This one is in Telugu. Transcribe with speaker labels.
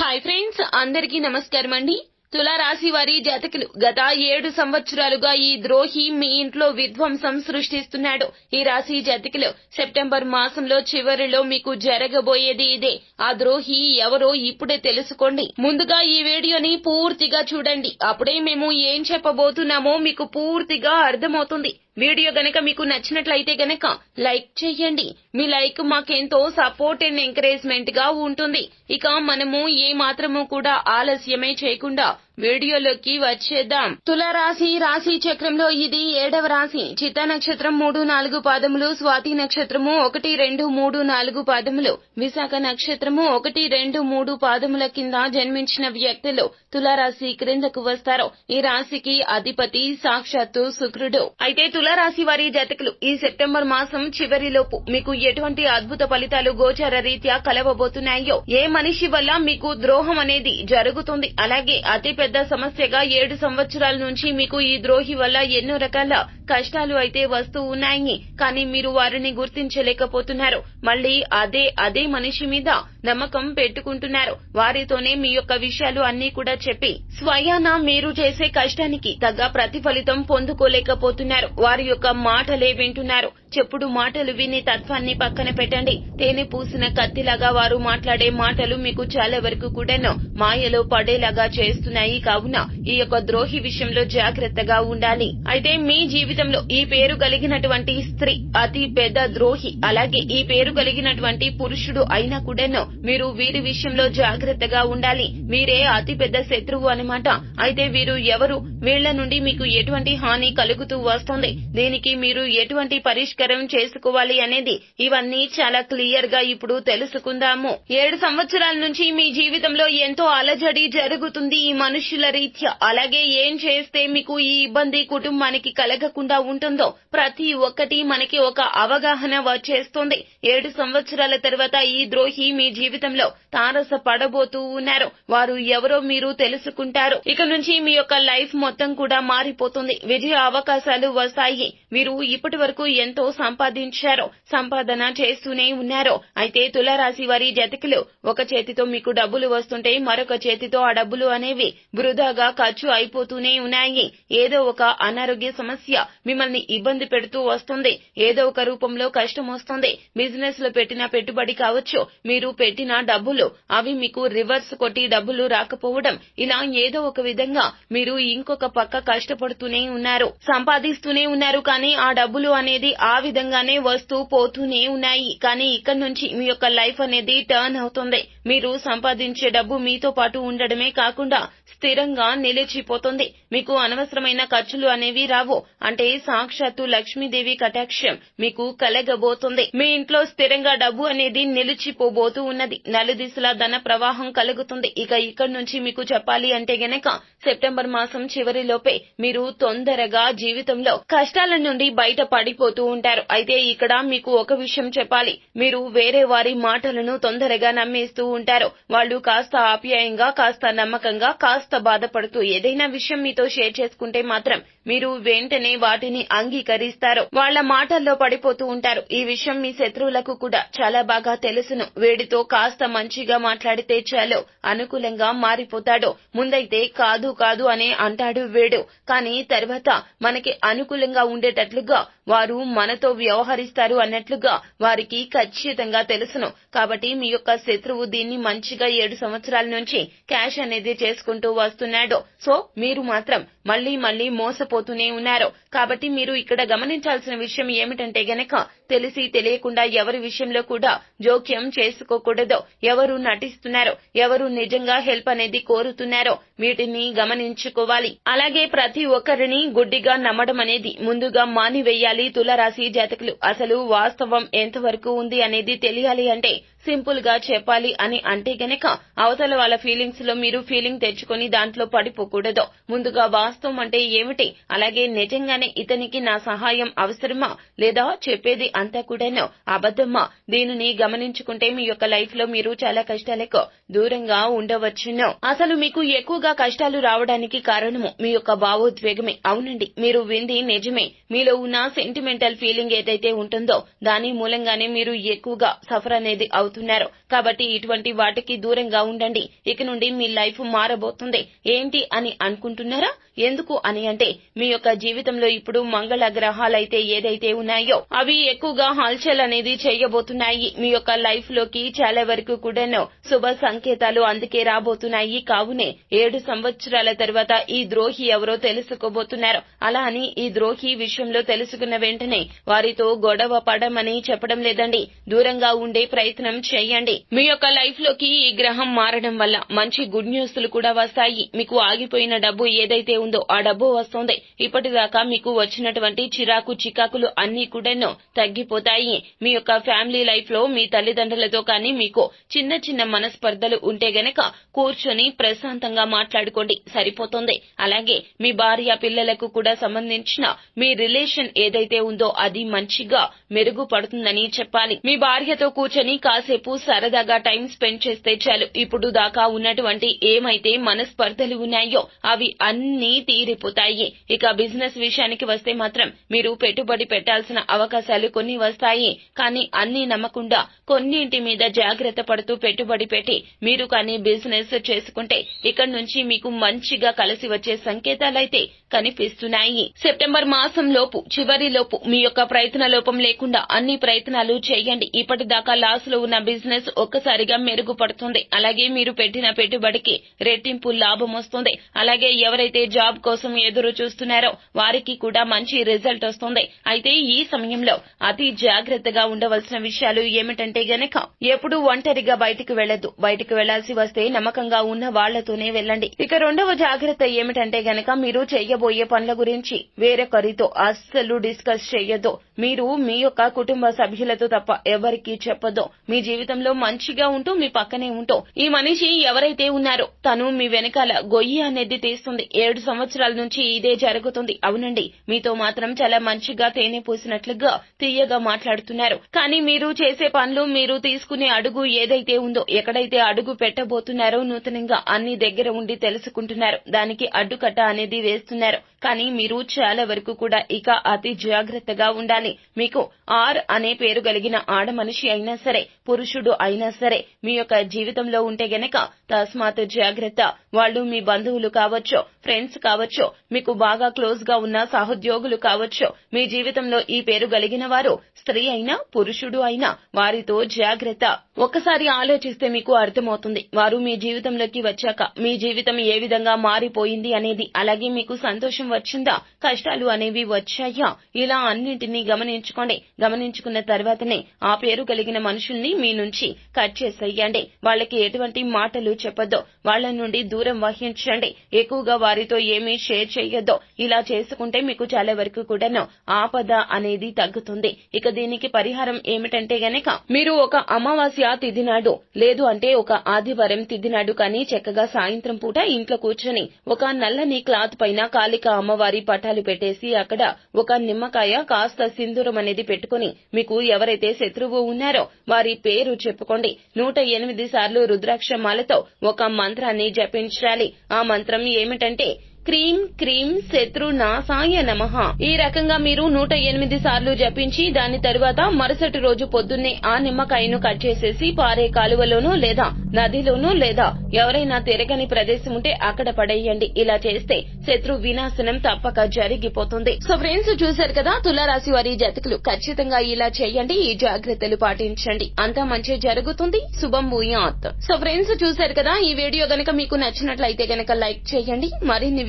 Speaker 1: హాయ్ ఫ్రెండ్స్ అందరికీ నమస్కారం అండి. తులారాశి వారి జాతకులు గత ఏడు సంవత్సరాలుగా ఈ ద్రోహి మీ ఇంట్లో విధ్వంసం సృష్టిస్తున్నాడు. ఈ రాశి జాతకులు సెప్టెంబర్ మాసంలో చివరిలో మీకు జరగబోయేది ఇదే. ఆ ద్రోహి ఎవరో ఇప్పుడే తెలుసుకోండి. ముందుగా ఈ వీడియోని పూర్తిగా చూడండి. అప్పుడే మేము ఏం చెప్పబోతున్నామో మీకు పూర్తిగా అర్థమవుతుంది. వీడియో గనక మీకు నచ్చినట్లయితే గనక లైక్ చేయండి మీ లైక్ మాకెంతో సపోర్ట్ అండ్ ఎంకరేజ్మెంట్గా ఉంటుంది. ఇక మనము ఏ మాత్రము కూడా ఆలస్యమే చేయకుండా వీడియోలోకి వచ్చేద్దాం. తులరాశి రాశి చక్రంలో ఇది ఏడవ రాశి. చిత్త నక్షత్రం మూడు నాలుగు పాదములు స్వాతి నక్షత్రము ఒకటి రెండు మూడు నాలుగు పాదములు విశాఖ నక్షత్రము ఒకటి రెండు మూడు పాదముల కింద జన్మించిన వ్యక్తులు తులారాశి క్రిందకు వస్తారు. ఈ రాశికి అధిపతి సాక్షాత్తు శుక్రుడు. అయితే తులారాశి వారి జాతకులు ఈ సెప్టెంబర్ మాసం చివరిలోపు మీకు ఎటువంటి అద్భుత ఫలితాలు గోచర రీత్యా కలవబోతున్నాయో ఏ మనిషి వల్ల మీకు ద్రోహం అనేది జరుగుతుంది? అలాగే అతి పెద్ద సమస్యగా ఏడు సంవత్సరాల నుంచి మీకు ఈ ద్రోహి వల్ల ఎన్నో రకాల కష్టాలు అయితే వస్తూ ఉన్నాయి. కానీ మీరు వారిని గుర్తించలేకపోతున్నారు. మళ్ళీ అదే అదే మనిషి మీద నమ్మకం పెట్టుకుంటున్నారు. వారితోనే మీ యొక్క విషయాలు అన్ని కూడా చెప్పి స్వయాన మీరు చేసే కష్టానికి తగ్గ ప్రతిఫలితం పొందుకోలేకపోతున్నారు. వారి యొక్క మాటలే వింటున్నారు. చెప్పుడు మాటలు విని తత్వాన్ని పక్కన పెట్టండి. తేనె పూసిన కత్తిలాగా వారు మాట్లాడే మాటలు మీకు చాలా వరకు కూడాను మాయలో పడేలాగా చేస్తున్నాయి. కావున ఈ యొక్క ద్రోహి విషయంలో జాగ్రత్తగా ఉండాలి. అయితే మీ జీవితంలో ఈ పేరు కలిగినటువంటి స్త్రీ అతి పెద్ద ద్రోహి. అలాగే ఈ పేరు కలిగినటువంటి పురుషుడు అయినా కూడాను మీరు వీరి విషయంలో జాగ్రత్తగా ఉండాలి. వీరే అతి పెద్ద శత్రువు అనమాట అయితే వీరు ఎవరు? వీళ్ళ నుండి మీకు ఎటువంటి హాని కలుగుతూ వస్తుంది. దీనికి మీరు ఎటువంటి పరిష్కారం చేసుకోవాలి అనేది ఇవన్నీ చాలా క్లియర్గా ఇప్పుడు తెలుసుకుందాము. ఏడు సంవత్సరాల నుంచి మీ జీవితంలో ఎంతో అలజడి జరుగుతుంది ఈ మనుషుల రీత్యా. అలాగే ఏం చేస్తే మీకు ఈ ఇబ్బంది కుటుంబానికి కలగకుండా ఉంటుందో ప్రతి ఒక్కటి మనకి ఒక అవగాహన వచ్చేస్తుంది. ఏడు సంవత్సరాల తర్వాత ఈ ద్రోహి మీ జీవితంలో తారస పడబోతూ ఉన్నారు. వారు ఎవరో మీరు తెలుసుకుంటారు. ఇక నుంచి మీ యొక్క లైఫ్ మొత్తం కూడా మారిపోతుంది. విజయ అవకాశాలు వస్తాయి. మీరు ఇప్పటి వరకు ఎంతో సంపాదించారో. సంపాదన చేస్తూనే ఉన్నారో. అయితే తులారాశి వారి జతకులు ఒక చేతితో మీకు డబ్బులు వస్తుంటే మరొక చేతితో ఆ డబ్బులు అనేవి వృధాగా ఖర్చు అయిపోతూనే ఉన్నాయి. ఏదో ఒక అనారోగ్య సమస్య మిమ్మల్ని ఇబ్బంది పెడుతూ వస్తుంది. ఏదో ఒక రూపంలో కష్టం వస్తుంది. బిజినెస్లో పెట్టిన పెట్టుబడి కావచ్చు. మీరు పెట్టిన డబ్బులు అవి మీకు రివర్స్ కొట్టి డబ్బులు రాకపోవడం. ఇలా ఏదో ఒక విధంగా మీరు ఇంకొక పక్క కష్టపడుతూనే ఉన్నారు. సంపాదిస్తూనే ఉన్నారు కానీ ఆ డబ్బులు అనేది ఆ విధంగానే వస్తూ పోతూనే ఉన్నాయి. కానీ ఇక్కడ నుంచి మీ యొక్క లైఫ్ అనేది టర్న్ అవుతుంది. మీరు సంపాదించే డబ్బు మీతో పాటు ఉండడమే కాకుండా స్థిరంగా నిలిచిపోతుంది. మీకు అనవసరమైన ఖర్చులు అనేవి రావు. అంటే సాక్షాత్తు లక్ష్మీదేవి కటాక్షం మీకు కలగబోతుంది. మీ ఇంట్లో స్థిరంగా డబ్బు అనేది నిలిచిపోబోతూ ఉన్నది. నలుదిశలా ధన ప్రవాహం కలుగుతుంది. ఇక ఇక్కడి నుంచి మీకు చెప్పాలి అంటే గనక సెప్టెంబర్ మాసం చివరిలోపే మీరు తొందరగా జీవితంలో కష్టాల నుండి బయట పడిపోతూ ఉంటారు. అయితే ఇక్కడ మీకు ఒక విషయం చెప్పాలి. మీరు వేరే వారి మాటలను తొందరగా నమ్మేస్తూ ఉంటారు. వాళ్ళు కాస్త ఆప్యాయంగా కాస్త నమ్మకంగా కాస్త బాధపడుతూ ఏదైనా విషయం మీతో షేర్ చేసుకుంటే మాత్రం మీరు వెంటనే వాటిని అంగీకరిస్తారు. వాళ్ళ మాటల్లో పడిపోతూ ఉంటారు. ఈ విషయం మీ శత్రువులకు కూడా చాలా బాగా తెలుసును. వేడితో కాస్త మంచిగా మాట్లాడితే చాలు అనుకూలంగా మారిపోతాడు. ముందైతే కాదు కాదు అనే అంటాడు వేడు. కానీ తర్వాత మనకి అనుకూలంగా ఉండేటట్లుగా వారు మనతో వ్యవహరిస్తారు అన్నట్లుగా వారికి ఖచ్చితంగా తెలుసును. కాబట్టి మీ యొక్క శత్రువు దీన్ని మంచిగా ఏడు సంవత్సరాల నుంచి క్యాష్ అనేది చేసుకుంటూ వస్తున్నాడు. సో మీరు మాత్రం మళ్ళీ మళ్ళీ మోసపోతూనే ఉన్నారు. కాబట్టి మీరు ఇక్కడ గమనించాల్సిన విషయం ఏమిటంటే గనక తెలిసి తెలియకుండా ఎవరి విషయంలో కూడా జోక్యం చేసుకోకూడదు. ఎవరు నటిస్తున్నారో ఎవరు నిజంగా హెల్ప్ అనేది కోరుతున్నారో వీటిని గమనించుకోవాలి. అలాగే ప్రతి ఒక్కరిని గుడ్డిగా నమ్మడం అనేది ముందుగా మానివేయాలి. తులరాశి జాతకులు అసలు వాస్తవం ఎంతవరకు ఉంది అనేది తెలియాలి అంటే సింపుల్గా చెప్పాలి అని అంటే గనక అవతల వాళ్ళ ఫీలింగ్స్లో మీరు ఫీలింగ్ తెచ్చుకొని దాంట్లో పడిపోకూడదు. ముందుగా వాస్తవం అంటే ఏమిటి? అలాగే నిజంగానే ఇతనికి నా సహాయం అవసరమా లేదా చెప్పేది అంతా కూడాను అబద్ధమ్మా దీనిని గమనించుకుంటే మీ యొక్క లైఫ్లో మీరు చాలా కష్టాలకు దూరంగా ఉండవచ్చును. అసలు మీకు ఎక్కువగా కష్టాలు రావడానికి కారణము మీ యొక్క భావోద్వేగమే. అవునండి మీరు వింది నిజమే. మీలో ఉన్న సెంటిమెంటల్ ఫీలింగ్ ఏదైతే ఉంటుందో దాని మూలంగానే మీరు ఎక్కువగా సఫర్ అనేది అవుతున్నారు. కాబట్టి ఇటువంటి వాటికి దూరంగా ఉండండి. ఇక నుండి మీ లైఫ్ మారబోతుంది. ఏంటి అని అనుకుంటున్నారా? ఎందుకు అని అంటే మీ యొక్క జీవితంలో ఇప్పుడు మంగళ గ్రహాలైతే ఏదైతే ఉన్నాయో అవి ఎక్కువ ఎక్కువగా హల్చల్ అనేది చేయబోతున్నాయి. మీ యొక్క లైఫ్లోకి చాలా వరకు కూడాను శుభ సంకేతాలు అందుకే రాబోతున్నాయి. కావునే ఏడు సంవత్సరాల తర్వాత ఈ ద్రోహి ఎవరో తెలుసుకోబోతున్నారు. అలా అని ఈ ద్రోహి విషయంలో తెలుసుకున్న వెంటనే వారితో గొడవ పడమని చెప్పడం లేదండి. దూరంగా ఉండే ప్రయత్నం చేయండి. మీ యొక్క లైఫ్లోకి ఈ గ్రహం మారడం వల్ల మంచి గుడ్ న్యూస్లు కూడా వస్తాయి. మీకు ఆగిపోయిన డబ్బు ఏదైతే ఉందో ఆ డబ్బు వస్తుంది. ఇప్పటిదాకా మీకు వచ్చినటువంటి చిరాకు చికాకులు అన్ని కూడాను తగ్గిపోతాయి మీ యొక్క ఫ్యామిలీ లైఫ్లో మీ తల్లిదండ్రులతో కానీ మీకు చిన్న చిన్న మనస్పర్ధలు ఉంటే గనక కూర్చొని ప్రశాంతంగా మాట్లాడుకోండి. సరిపోతుంది. అలాగే మీ భార్య పిల్లలకు కూడా సంబంధించిన మీ రిలేషన్ ఏదైతే ఉందో అది మంచిగా మెరుగుపడుతుందని చెప్పాలి. మీ భార్యతో కూర్చొని కాసేపు సరదాగా టైం స్పెండ్ చేస్తే చాలు. ఇప్పుడు దాకా ఉన్నటువంటి ఏమైతే మనస్పర్ధలు ఉన్నాయో అవి అన్నీ తీరిపోతాయి. ఇక బిజినెస్ విషయానికి వస్తే మాత్రం మీరు పెట్టుబడి పెట్టాల్సిన అవకాశాలు కొన్ని వస్తాయి. కానీ అన్ని నమ్మకుండా కొన్నింటి మీద జాగ్రత్త పడుతూ పెట్టుబడి పెట్టి మీరు కానీ బిజినెస్ చేసుకుంటే ఇక్కడి నుంచి మీకు మంచిగా కలిసి వచ్చే సంకేతాలైతే కనిపిస్తున్నాయి. సెప్టెంబర్ మాసం లోపు చివరి లోపు మీ యొక్క ప్రయత్న లోపం లేకుండా అన్ని ప్రయత్నాలు చేయండి. ఇప్పటిదాకా లాస్లో ఉన్న బిజినెస్ ఒక్కసారిగా మెరుగుపడుతుంది. అలాగే మీరు పెట్టిన పెట్టుబడికి రెట్టింపు లాభం వస్తుంది. అలాగే ఎవరైతే జాబ్ కోసం ఎదురు చూస్తున్నారో వారికి కూడా మంచి రిజల్ట్ వస్తుంది. అయితే ఈ సమయంలో అతి జాగ్రత్తగా ఉండవలసిన విషయాలు ఏమిటంటే గనక ఎప్పుడు ఒంటరిగా బయటికి వెళ్ళొద్దు బయటికి వెళ్ళాల్సి వస్తే నమ్మకంగా ఉన్న వాళ్ళతోనే వెళ్ళండి. ఇక రెండవ జాగ్రత్త ఏమిటంటే గనక మీరు చేయబోయే పనుల గురించి వేరొకరితో అస్సలు డిస్కస్ చేయొద్దు. మీరు మీ యొక్క కుటుంబ సభ్యులతో తప్ప ఎవరికీ చెప్పొద్దు. మీ జీవితంలో మంచిగా ఉంటూ మీ పక్కనే ఉంటూ. ఈ మనిషి ఎవరైతే ఉన్నారో తను మీ వెనకాల గొయ్యి అనేది తీస్తుంది. ఏడు సంవత్సరాల నుంచి ఇదే జరుగుతుంది. అవునండి మీతో మాత్రం చాలా మంచిగా తేనె పూసినట్లుగా తీయగా మాట్లాడుతున్నారు. కానీ మీరు చేసే పనులు మీరు తీసుకునే అడుగు ఏదైతే ఉందో ఎక్కడైతే అడుగు పెట్టబోతున్నారో నూతనంగా అన్ని దగ్గర ఉండి తెలుసుకుంటున్నారు. దానికి అడ్డుకట్ట అనేది వేస్తున్నారు. కానీ మీరు చాలా వరకు కూడా ఇక అతి జాగ్రత్తగా ఉండాలి. మీకు ఆర్ అనే పేరు కలిగిన ఆడ మనిషి అయినా సరే పురుషుడు అయినా సరే మీ యొక్క జీవితంలో ఉంటే గనక తస్మాత్ జాగ్రత్త. వాళ్ళు మీ బంధువులు కావచ్చు ఫ్రెండ్స్ కావచ్చు మీకు బాగా క్లోజ్గా ఉన్న సహోద్యోగులు కావచ్చు మీ జీవితంలో ఈ పేరు కలిగిన వారు స్త్రీ అయినా పురుషుడు అయినా వారితో జాగ్రత్త. ఒక్కసారి ఆలోచిస్తే మీకు అర్థమవుతుంది. వారు మీ జీవితంలోకి వచ్చాక మీ జీవితం ఏ విధంగా మారిపోయింది అనేది అలాగే మీకు సంతోషం వచ్చిందా కష్టాలు అనేవి వచ్చాయా ఇలా అన్నింటినీ గమనించుకోండి. గమనించుకున్న తర్వాతనే ఆ పేరు కలిగిన మనుషుల్ని మీ నుంచి కట్ చేసేయండి. వాళ్ళకి ఎటువంటి మాటలు చెప్పొద్దు. వాళ్ళ నుండి దూరం వహించండి. ఎక్కువగా వారితో ఏమీ షేర్ చేయొద్దు ఇలా చేసుకుంటే మీకు చాలా వరకు కూడాను ఆపద అనేది తగ్గుతుంది. ఇక దీనికి పరిహారం ఏమిటంటే గనక మీరు ఒక అమావాస్య కూడా తిదినాడు లేదు అంటే ఒక ఆదివారం తిదినాడు కానీ చక్కగా సాయంత్రం పూట ఇంట్లో కూర్చొని ఒక నల్లని క్లాత్ పైన కాళిక అమ్మవారి పటాలు పెట్టేసి అక్కడ ఒక నిమ్మకాయ కాస్త సింధూరం అనేది పెట్టుకుని మీకు ఎవరైతే శత్రువు ఉన్నారో వారి పేరు చెప్పుకోండి. నూట ఎనిమిది సార్లు రుద్రాక్షమాలతో ఒక మంత్రాన్ని జపించాలి. ఆ మంత్రం ఏమిటంటే క్రీం క్రీం శత్రు నాసాయ నమః. ఈ రకంగా మీరు నూట ఎనిమిది సార్లు జపించి దాని తరువాత మరుసటి రోజు పొద్దున్నే ఆ నిమ్మకాయను కట్ చేసేసి పారే కాలువలోనూ లేదా నదిలోనూ లేదా ఎవరైనా తిరగని ప్రదేశం ఉంటే అక్కడ పడేయండి. ఇలా చేస్తే శత్రు వినాశనం తప్పక జరిగిపోతుంది. సో ఫ్రెండ్స్ చూశారు కదా తులారాశి వారి జతకులు. ఖచ్చితంగా ఇలా చేయండి ఈ జాగ్రత్తలు పాటించండి. అంతా మంచి జరుగుతుంది. శుభం భూయాత్. సో ఫ్రెండ్స్ చూశారు కదా ఈ వీడియో గనక మీకు నచ్చినట్లయితే గనక లైక్ చేయండి. మరిన్ని